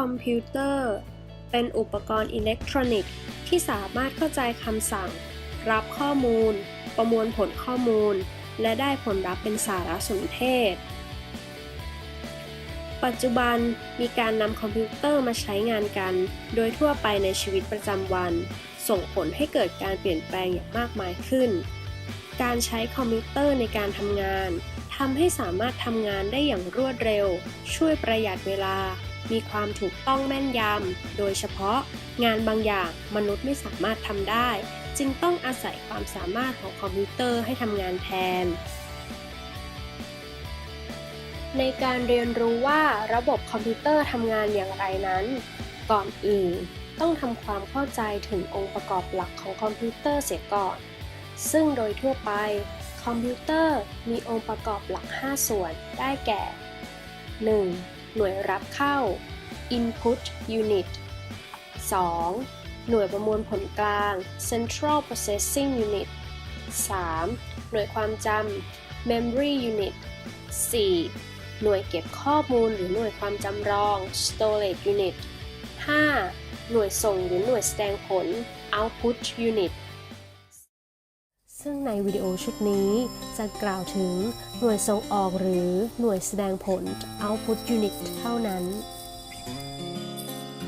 คอมพิวเตอร์ เป็นอุปกรณ์อิเล็กทรอนิกส์ที่สามารถเข้าใจคำสั่ง รับข้อมูล ประมวลผลข้อมูล และได้ผลลัพธ์เป็นสารสนเทศ ปัจจุบันมีการนำคอมพิวเตอร์มาใช้งานกัน โดยทั่วไปในชีวิตประจำวัน ส่งผลให้เกิดการเปลี่ยนแปลงอย่างมากมายขึ้น การใช้คอมพิวเตอร์ในการทำงานทำให้สามารถทำงานได้อย่างรวดเร็ว ช่วยประหยัดเวลา มีความถูกต้องแม่นยำ โดยเฉพาะงานบางอย่างมนุษย์ไม่สามารถทำได้ จึงต้องอาศัยความสามารถของคอมพิวเตอร์ให้ทำงานแทน ในการเรียนรู้ว่าระบบคอมพิวเตอร์ทำงานอย่างไรนั้น ก่อนอื่นต้องทำความเข้าใจถึงองค์ประกอบหลักของคอมพิวเตอร์เสียก่อน ซึ่งโดยทั่วไปคอมพิวเตอร์มีองค์ประกอบหลัก 5 ส่วนได้แก่ 1. หน่วยรับเข้า Input Unit 2. หน่วยประมวลผลกลาง Central Processing Unit 3. หน่วยความจำ Memory Unit 4. หน่วยเก็บข้อมูลหรือหน่วยความจำลอง Storage Unit 5. หน่วยส่งหรือหน่วยแสดงผล Output Unit ซึ่งในวิดีโอชุดนี้จะกล่าวถึงหน่วยส่งออกหรือหน่วยแสดงผล Output Unit เท่านั้น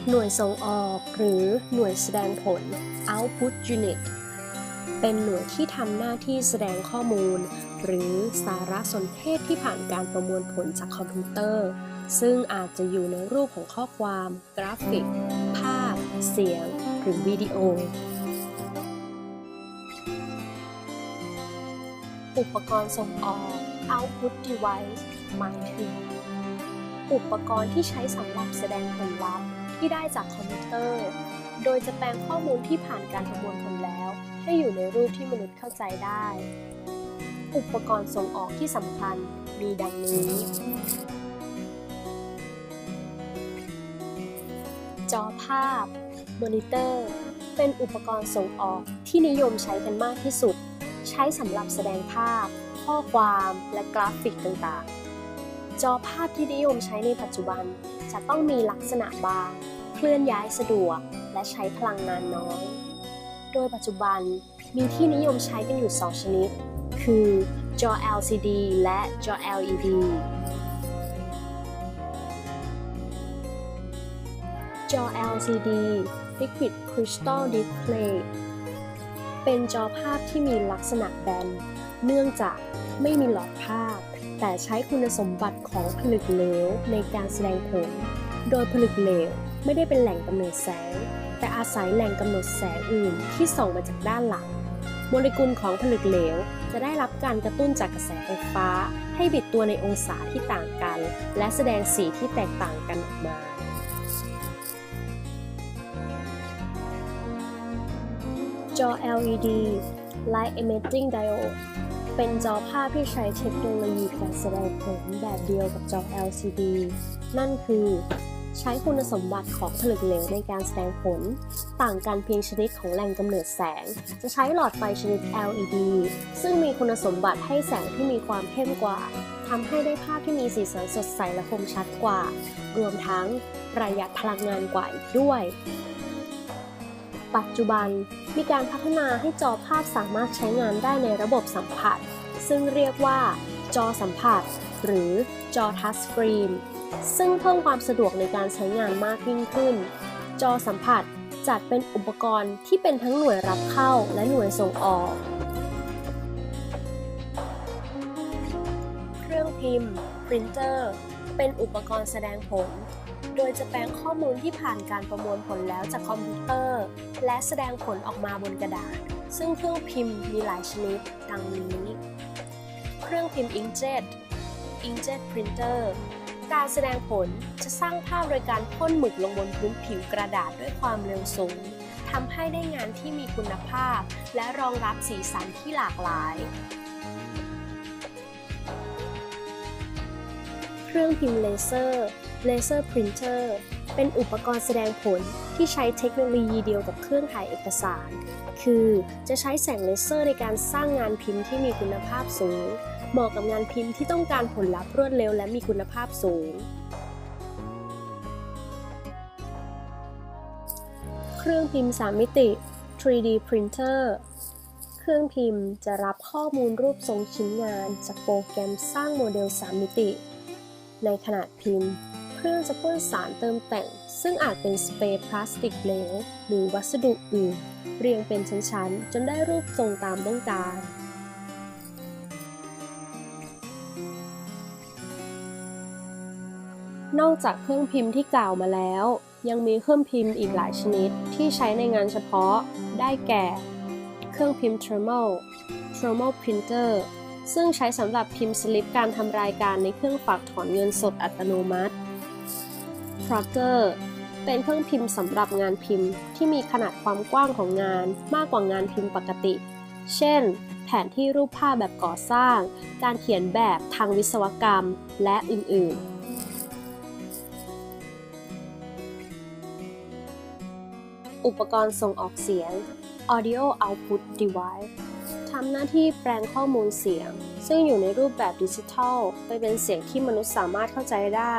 หน่วยส่งออกหรือหน่วยแสดงผล Output Unit เป็นหน่วยที่ทำหน้าที่แสดงข้อมูล หรือสารสนเทศที่ผ่านการประมวลผลจากคอมพิวเตอร์ ซึ่งอาจจะอยู่ในรูปของข้อความ กราฟิก ภาพ เสียง หรือวิดีโอ อุปกรณ์ส่งออก Output Device หมายถึง อุปกรณ์ที่ใช้สำหรับแสดงผลลัพธ์ที่ได้จากคอมพิวเตอร์ โดยจะแปลงข้อมูลที่ผ่านการประมวลผลแล้ว ให้อยู่ในรูปที่มนุษย์เข้าใจได้ อุปกรณ์ส่งออกที่สำคัญมีดังนี้ จอภาพ มอนิเตอร์ เป็นอุปกรณ์ส่งออกที่นิยมใช้กันมากที่สุด ใช้สำหรับแสดงภาพ ข้อความและกราฟิกต่างๆ จอภาพที่นิยมใช้ในปัจจุบัน จะต้องมีลักษณะบาง เคลื่อนย้ายสะดวก และใช้พลังงานน้อย โดยปัจจุบันมีที่นิยมใช้กันอยู่ 2 ชนิด คือจอ LCD และจอ LED จอ LCD Liquid Crystal Display เป็นจอภาพที่มีลักษณะแบน เนื่องจากไม่มีหลอดภาพ แต่ใช้คุณสมบัติของผลึกเหลวในการแสดงผล โดยผลึกเหลวไม่ได้เป็นแหล่งกำเนิดแสง แต่อาศัยแหล่งกำเนิดแสงอื่นที่ส่องมาจากด้านหลัง โมเลกุลของผลึกเหลวจะได้รับการกระตุ้นจากกระแสไฟฟ้า ให้บิดตัวในองศาที่ต่างกัน และแสดงสีที่แตกต่างกันออกมา จอ LED Light Emitting Diode เป็นจอภาพที่ใช้เทคโนโลยีการแสดงผลแบบเดียวกับจอ LCD นั่นคือ ใช้คุณสมบัติของผลึกเหลวในการแสดงผล ต่างกันเพียงชนิดของแหล่งกำเนิดแสง จะใช้หลอดไฟชนิด LED ซึ่งมีคุณสมบัติให้แสงที่มีความเข้มกว่าทำให้ได้ภาพที่มีสีสันสดใสและคมชัดกว่า รวมทั้งประหยัดพลังงานกว่าอีกด้วย ปัจจุบันมีการพัฒนาให้จอภาพสามารถใช้งานได้ในระบบสัมผัส ซึ่งเรียกว่า จอสัมผัส หรือจอทัชสกรีนซึ่งเพิ่มความสะดวกในการใช้งานมากยิ่งขึ้น จอสัมผัสจัดเป็นอุปกรณ์ที่เป็นทั้งหน่วยรับเข้าและหน่วยส่งออก เครื่องพิมพ์ ปรินเตอร์ เป็นอุปกรณ์แสดงผล โดยจะแปลงข้อมูลที่ผ่านการประมวลผลแล้วจากคอมพิวเตอร์ และแสดงผลออกมาบนกระดาษ ซึ่งเครื่องพิมพ์มีหลายชนิด ดังนี้ เครื่องพิมพ์ Inkjet Inkjet Printer การแสดงผลจะสร้างภาพโดยการพ่นหมึกลงบนพื้นผิวกระดาษด้วยความเร็วสูงทำให้ได้งานที่มีคุณภาพ และรองรับสีสันที่หลากหลาย เครื่องพิมพ์เลเซอร์ Laser Printer เป็นอุปกรณ์แสดงผลที่ใช้เทคโนโลยีเดียวกับเครื่องถ่ายเอกสาร คือจะใช้แสงเลเซอร์ในการสร้างงานพิมพ์ที่มีคุณภาพสูง เหมาะกับงานพิมพ์ที่ต้องการผลลัพธ์รวดเร็วและมีคุณภาพสูง เครื่องพิมพ์ 3 มิติ 3D printer เครื่องพิมพ์จะรับข้อมูลรูปทรงชิ้นงาน จากโปรแกรมสร้างโมเดล 3 มิติ ในขนาดพิมพ์ รื่องจะพ่นสารเติมแต่ง ซึ่งอาจเป็นสเปรย์พลาสติกเหลวหรือวัสดุอื่น เรียงเป็นชั้นๆ จนได้รูปทรงตามต้องการนอกจากเครื่องพิมพ์ที่กล่าวมาแล้ว ยังมีเครื่องพิมพ์อีกหลายชนิดที่ใช้ในงานเฉพาะ ได้แก่ เครื่องพิมพ์ Thermal Thermal Printer ซึ่งใช้สำหรับพิมพ์สลิปการทำรายการในเครื่องฝากถอนเงินสดอัตโนมัติ Prager เป็นเครื่องพิมพ์สำหรับงานพิมพ์ที่มีขนาดความกว้างของงานมากกว่างานพิมพ์ปกติ เช่น แผนที่รูปภาพแบบก่อสร้าง การเขียนแบบทางวิศวกรรม และอื่น ๆอุปกรณ์ส่งออกเสียง Audio Output Device ทำหน้าที่แปลงข้อมูลเสียง ซึ่งอยู่ในรูปแบบดิจิทัล ไปเป็นเสียงที่มนุษย์สามารถเข้าใจได้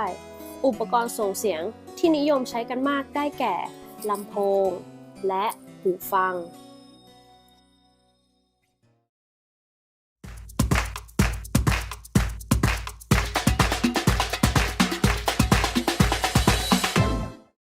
อุปกรณ์ส่งเสียงที่นิยมใช้กันมากได้แก่ลำโพง และหูฟัง